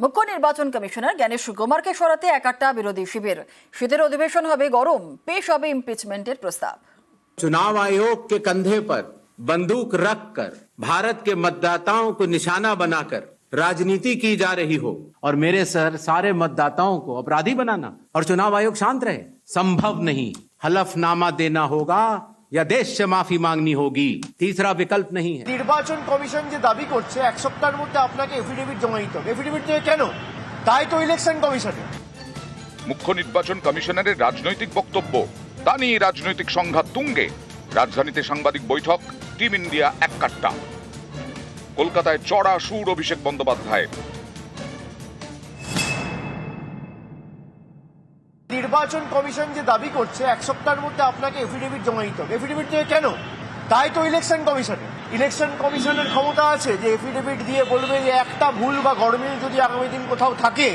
মুখ্য নির্বাচন কমিশনার জ্ঞানেশ কুমারকে সরাতে একাট্টা বিরোধী শিবির শীতের অধিবেশন হবে গরম পেশ হবে ইমপিচমেন্টের প্রস্তাব चुनाव आयोग के कंधे पर बंदूक रखकर भारत के मतदाताओं को निशाना बनाकर राजनीति की जा रही हो और मेरे सर सारे मतदाताओं को अपराधी बनाना और चुनाव आयोग शांत रहे संभव नहीं हलफनामा देना होगा या देश से माफी मांगनी होगी तीसरा विकल्प नहीं है নির্বাচন কমিশন যে দাবি করছে এক সপ্তাহের মধ্যে আপনাকে এফিডেভিট জমা দিতে হবে এফিডেভিট দেবে কেন তাই তো ইলেকশন কমিশনে মুখ্য নির্বাচন কমিশনারের রাজনৈতিক বক্তব্য তা নিয়ে রাজনৈতিক সংঘাত তুঙ্গে রাজধানীতে সাংবাদিক বৈঠক টিম ইন্ডিয়া এক কাট্টা কলকাতায় চড়া সুর অভিষেক বন্দ্যোপাধ্যায়ের নির্বাচন কমিশন যে দাবি করছে, এক সপ্তাহের মধ্যে আপনাকে এফিডেভিট জমা দিতে হবে। এফিডেভিট দেবে কেন? তাই তো ইলেকশন কমিশনে। ইলেকশন কমিশনের ক্ষমতা আছে যে এফিডেভিট দিয়ে বলবে যে একটা ভুল বা গরমিল যদি আগামী দিন কোথাও থাকে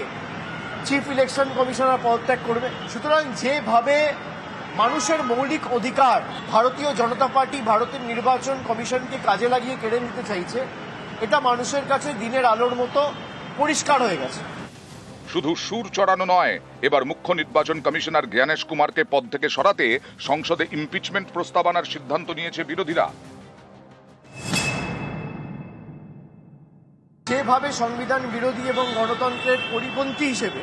চিফ ইলেকশন কমিশনার পদত্যাগ করবে। সুতরাং যেভাবে মানুষের মৌলিক অধিকার ভারতীয় জনতা পার্টি ভারতের নির্বাচন কমিশনকে কাজে লাগিয়ে কেড়ে নিতে চাইছে, এটা মানুষের কাছে দিনের আলোর মতো পরিষ্কার হয়ে গেছে। শুধু সুর চড়ানো নয় এবার মুখ্য নির্বাচন কমিশনার জ্ঞানেশ কুমারকে পদ থেকে সরাতে সংসদে ইমপিচমেন্ট প্রস্তাব আনার সিদ্ধান্ত নিয়েছে বিরোধীরা। যেভাবে সংবিধান বিরোধী এবং গণতন্ত্রের পরিপন্থী হিসেবে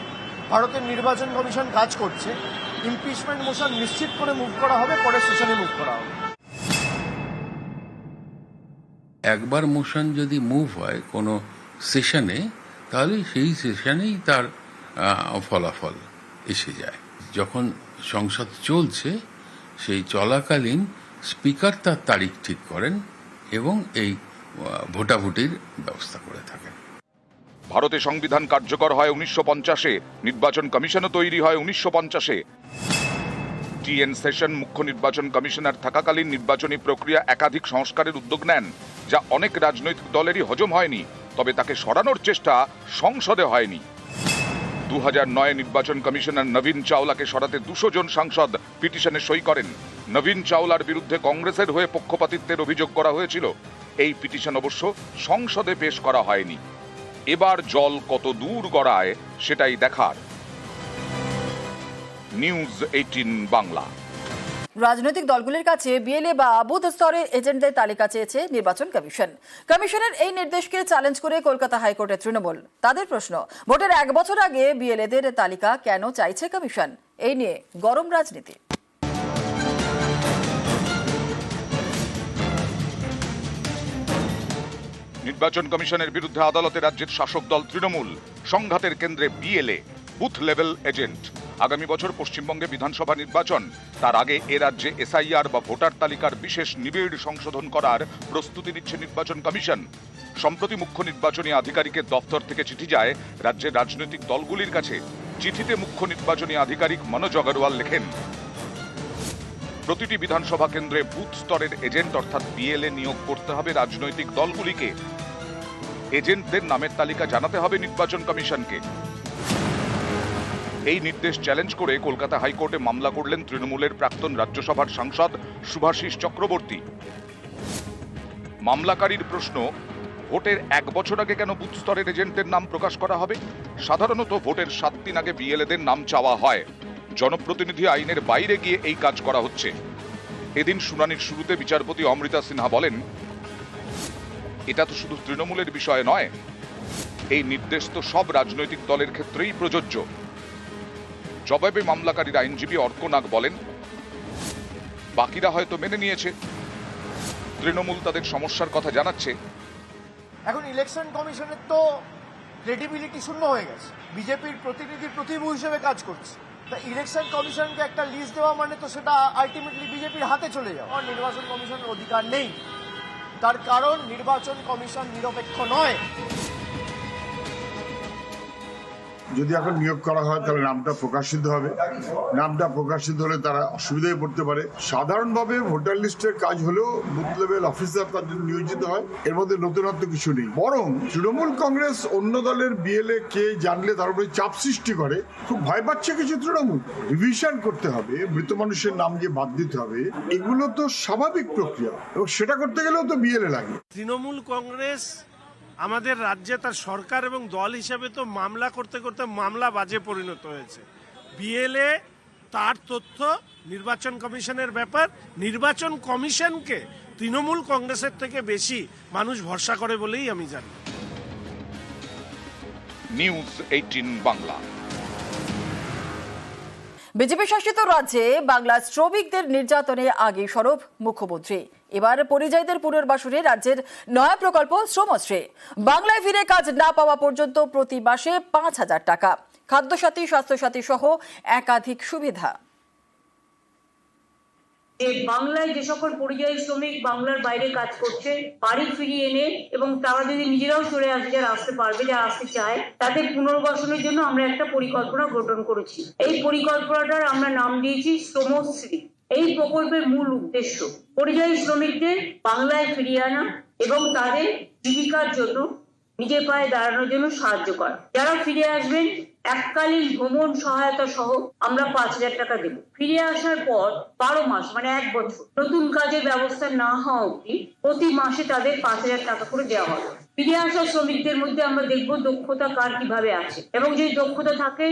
ভারতের নির্বাচন কমিশন কাজ করছে ইমপিচমেন্ট মোশন নিশ্চিত করে মুভ করা হবে পরের সেশনে মুভ করা হবে। একবার মোশন যদি মুভ হয় কোনো সেশনে তাহলে সেই সেশনেই তার ফলাফল এসে যায়। যখন সংসদ চলছে, সেই চলাকালীন স্পিকার তার তারিখ ঠিক করেন এবং এই ভোটাভুটির ব্যবস্থা করে থাকেন। ভারতে সংবিধান কার্যকর হয় উনিশশো পঞ্চাশে, নির্বাচন কমিশনও তৈরি হয় উনিশশো পঞ্চাশে। টিএন সেশন মুখ্য নির্বাচন কমিশনার থাকাকালীন নির্বাচনী প্রক্রিয়া একাধিক সংস্কারের উদ্যোগ নেন, যা অনেক রাজনৈতিক দলেরই হজম হয়নি, তবে তাকে সরানোর চেষ্টা সংসদে হয়নি। দু নয় নির্বাচন কমিশনার নবীন চাওলাকে সরাতে দুশো জন সাংসদ পিটিশনে সই করেন। নবীন চাওলার বিরুদ্ধে কংগ্রেসের হয়ে পক্ষপাতিত্বের অভিযোগ করা হয়েছিল। এই পিটিশন অবশ্য সংসদে পেশ করা হয়নি। এবার জল কত দূর গড়ায় সেটাই দেখার। News eighteen Bangla. রাজনৈতিক দলগুলির কাছে বিএলএ বা বুথ স্তরের এজেন্টদের তালিকা চেয়েছে নির্বাচন কমিশন। কমিশনের এই নির্দেশকে চ্যালেঞ্জ করে কলকাতা হাইকোর্টের তৃণমূল। তাদের প্রশ্ন, ভোটের এক বছর আগে বিএলএদের তালিকা কেন চাইছে কমিশন? এই নিয়ে গরম রাজনীতি। নির্বাচন কমিশনের বিরুদ্ধে আদালতে রাজ্যের শাসক দল তৃণমূল। সংঘাতের কেন্দ্রে বিএলএ, বুথ লেভেল এজেন্ট। আগামী বছর পশ্চিমবঙ্গে বিধানসভা নির্বাচন। তার আগে এ রাজ্যে এসআইআর বা ভোটার তালিকার বিশেষ নিবিড় সংশোধন করার প্রস্তুতি নিচ্ছে নির্বাচন কমিশন। সম্প্রতি মুখ্য নির্বাচনী আধিকারিকের দফতর থেকে চিঠি যায় রাজ্যের রাজনৈতিক দলগুলির কাছে। চিঠিতে মুখ্য নির্বাচনী আধিকারিক মনোজ আগরওয়াল লেখেন, প্রতিটি বিধানসভা কেন্দ্রে বুথ স্তরের এজেন্ট অর্থাৎ বিএলএ নিয়োগ করতে হবে রাজনৈতিক দলগুলিকে। এজেন্টদের নামের তালিকা জানাতে হবে নির্বাচন কমিশনকে। এই নির্দেশ চ্যালেঞ্জ করে কলকাতা হাইকোর্টে মামলা করলেন তৃণমূলের প্রাক্তন রাজ্যসভার সাংসদ সুভাষিস চক্রবর্তী। মামলাকারীর প্রশ্ন, ভোটের এক বছর আগে কেন বুথ স্তরের এজেন্টদের নাম প্রকাশ করা হবে? সাধারণত ভোটের সাত দিন আগে বিএলএদের নাম চাওয়া হয়। জনপ্রতিনিধি আইনের বাইরে গিয়ে এই কাজ করা হচ্ছে। এদিন শুনানির শুরুতে বিচারপতি অমৃতা সিনহা বলেন, এটা তো শুধু তৃণমূলের বিষয় নয়। এই নির্দেশ তো সব রাজনৈতিক দলের ক্ষেত্রেই প্রযোজ্য। জবাবে মামলাকারীর আইনজীবী অর্কনাগ বলেন বাকিরা হয়তো মেনে নিয়েছে। তৃণমূল তাদের সমস্যার কথা জানাচ্ছে। এখন ইলেকশন কমিশনের তো ক্রেডিবিলিটি শূন্য হয়ে গেছে। বিজেপির প্রতিনিধি প্রতিভূ হিসেবে কাজ করছে। তা ইলেকশন কমিশনকে একটা লিস্ট দেওয়া মানে তো সেটা আলটিমেটলি বিজেপির হাতে চলে যাওয়া। আর নির্বাচন কমিশনের অধিকার নেই। তার কারণ নির্বাচন কমিশন নিরপেক্ষ নয়। যদি এখন নিয়োগ করা হয়, তাহলে নামটা প্রকাশিত হবে। নামটা প্রকাশিত হলে তারা অসুবিধায় পড়তে পারে। সাধারণভাবে ভোটার লিস্টের কাজ হলেও বুথ লেভেল অফিসার তার জন্য নিয়োজিত হয়। এর মধ্যে নতুনত্ব কিছু নেই। বরং তৃণমূল কংগ্রেস অন্য দলের বিএলএ কে জানলে তার উপরে চাপ সৃষ্টি করে। খুব ভয় পাচ্ছে কিছু তৃণমূল। রিভিশন করতে হবে, মৃত মানুষের নাম যে বাদ দিতে হবে। এগুলো তো স্বাভাবিক প্রক্রিয়া। এবং সেটা করতে গেলেও তো বিএলএ লাগে। তৃণমূল কংগ্রেস আমাদের রাজ্যে তার সরকার এবং দল হিসাবে তো মামলা করতে করতে মামলা বাজে পরিণত হয়েছে। বিএলএ তার তথ্য, নির্বাচন কমিশনের ব্যাপার, নির্বাচন কমিশনকে তৃণমূল কংগ্রেসের থেকে বেশি মানুষ ভরসা করে বলেই আমি জানি। News eighteen Bangla. বিজেপি শাসিত রাজ্যে বাংলা শ্রমিকদের নির্যাতনে আগে সরব মুখ্যমন্ত্রী। এবার পরিযায়ীদের পুনর্বাসনে রাজ্যের নয়া প্রকল্প শ্রমশ্রী। বাংলায় ফিরে কাজ না পাওয়া পর্যন্ত প্রতি মাসে পাঁচ হাজার টাকা। খাদ্যসাথী, স্বাস্থ্যসাথী সহ একাধিক সুবিধা। যে বাংলায় যে সকল পরিযায়ী শ্রমিক বাংলার বাইরে কাজ করছে, বাড়ি ফিরিয়ে এনে এবং তারা যদি নিজেরাও চলে আসে যারা আসতে পারবে যারা আসতে চায় তাদের পুনর্বাসনের জন্য আমরা একটা পরিকল্পনা গঠন করেছি। এই পরিকল্পনাটার আমরা নাম দিয়েছি শ্রমশ্রী। এই প্রকল্পের মূল উদ্দেশ্য, পরিযায়ী শ্রমিকদের বাংলায় ফিরিয়ে আনা এবং তাদের জীবিকার জন্য, নিজের পায়ে দাঁড়ানোর জন্য সাহায্য করা। যারা ফিরে আসবেন এককালীন ভ্রমণ সহায়তা সহ আমরা পাঁচ হাজার টাকা দেব। ফিরে আসার পর বারো মাস মানে এক বছর নতুন কাজের ব্যবস্থা না হওয়া অবধি প্রতি মাসে তাদের পাঁচ হাজার টাকা করে দেওয়া হবে। ফিরে আসা শ্রমিকদের মধ্যে আমরা দেখব দক্ষতা কার কীভাবে আছে এবং যদি দক্ষতা থাকে,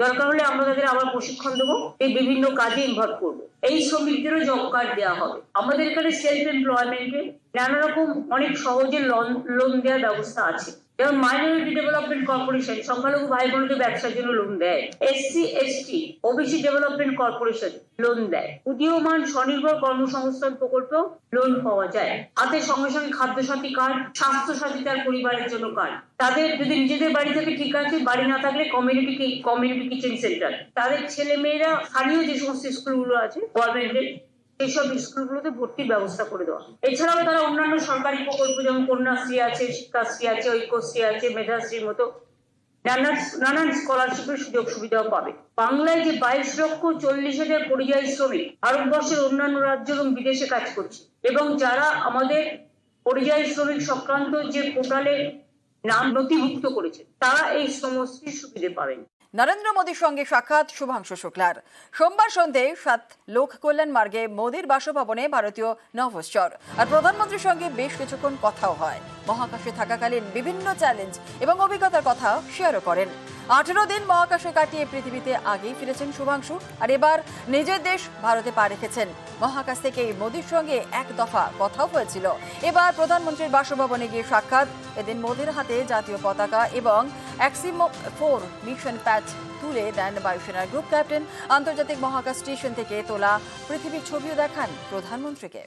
দরকার হলে আমরা তাদের আবার প্রশিক্ষণ দেবো, এই বিভিন্ন কাজে ইনভলভ করব। এই শ্রমিকদেরও জব কার্ড দেওয়া হবে। আমাদের এখানে সেলফ এমপ্লয়মেন্টে নানা রকম অনেক সহজে লোন লোন দেওয়ার ব্যবস্থা আছে। যেমন মাইনরিটি ডেভেলপমেন্ট কর্পোরেশন সংখ্যালঘু ভাই বোনদের ব্যবসার জন্য লোন দেয়। SC ST OBC development corporation loan দেয়। উদীয়মান স্বনির্ভর কর্মসংস্থান প্রকল্প লোন পাওয়া যায়। হাতে সঙ্গে সঙ্গে খাদ্যসাথী কার্ড স্বাস্থ্য সাথী তার পরিবারের জন্য কার্ড তাদের যদি নিজেদের বাড়ি থেকে, ঠিক আছে, বাড়ি না থাকলে কমিউনিটি কমিউনিটি কিচেন সেন্টার তাদের ছেলে মেয়েরা স্থানীয় যে সমস্ত স্কুলগুলো আছে গভর্নমেন্টের এইসব স্কুলগুলোতে ভর্তির ব্যবস্থা করে দেওয়া। এছাড়াও তারা অন্যান্য সরকারি প্রকল্প, যেমন কন্যাশ্রী আছে, শিক্ষাশ্রী আছে, ঐক্যশ্রী আছে, মেধাশ্রীর মতো নানান নানান স্কলারশিপের সুযোগ সুবিধাও পাবে। বাংলায় যে বাইশ লক্ষ চল্লিশ হাজার পরিযায়ী শ্রমিক ভারতবর্ষের অন্যান্য রাজ্য এবং বিদেশে কাজ করছে, এবং যারা আমাদের পরিযায়ী শ্রমিক সংক্রান্ত যে পোর্টালে নাম নথিভুক্ত করেছে, তারা এই সমস্ত সুবিধে পাবেন। নরেন্দ্র মোদীর সঙ্গে সাক্ষাৎ শুভাংশু শুক্লার। সোমবার সন্ধে সাত লোক কল্যাণ মার্গে মোদীর বাসভবনে ভারতীয় নভশ্চর। আর প্রধানমন্ত্রীর সঙ্গে বেশ কিছুক্ষণ কথাও হয়। মহাকাশে থাকাকালীন বিভিন্ন চ্যালেঞ্জ এবং অভিজ্ঞতার কথা শেয়ারও করেন। আঠেরো দিন মহাকাশে কাটিয়ে পৃথিবীতে আগেই ফিরেছেন শুভাংশু, আর এবার নিজের দেশ ভারতে পা রেখেছেন। মহাকাশ থেকে মোদীর সঙ্গে এক দফা কথাও হয়েছিল। এবার প্রধানমন্ত্রীর বাসভবনে গিয়ে সাক্ষাৎ। এদিন মোদীর হাতে জাতীয় পতাকা এবং অ্যাক্সিমো ফোর মিশন প্যাচ তুলে দেন বায়ুসেনার গ্রুপ ক্যাপ্টেন। আন্তর্জাতিক মহাকাশ স্টেশন থেকে তোলা পৃথিবীর ছবিও দেখান প্রধানমন্ত্রীকে।